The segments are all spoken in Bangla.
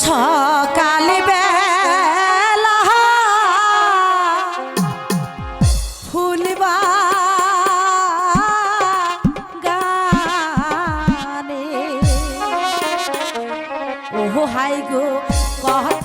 সকাল বেলা ফুলবা গানে। ও হাই গো কত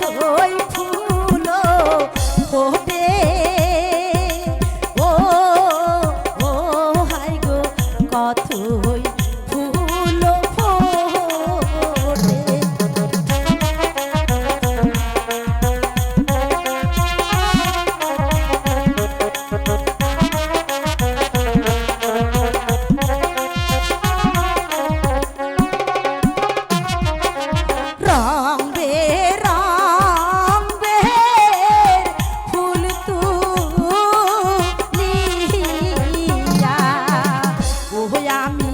আমি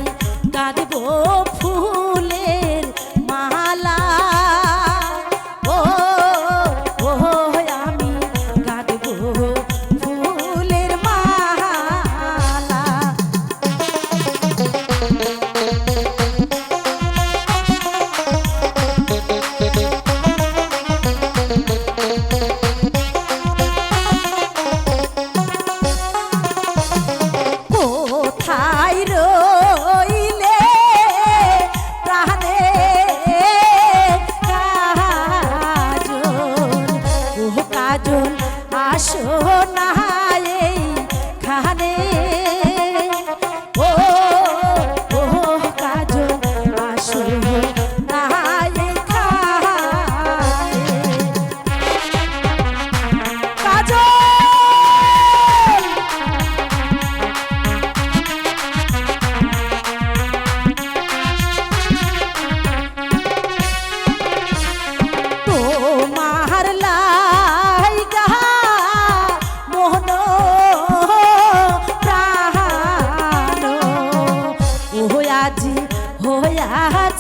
dar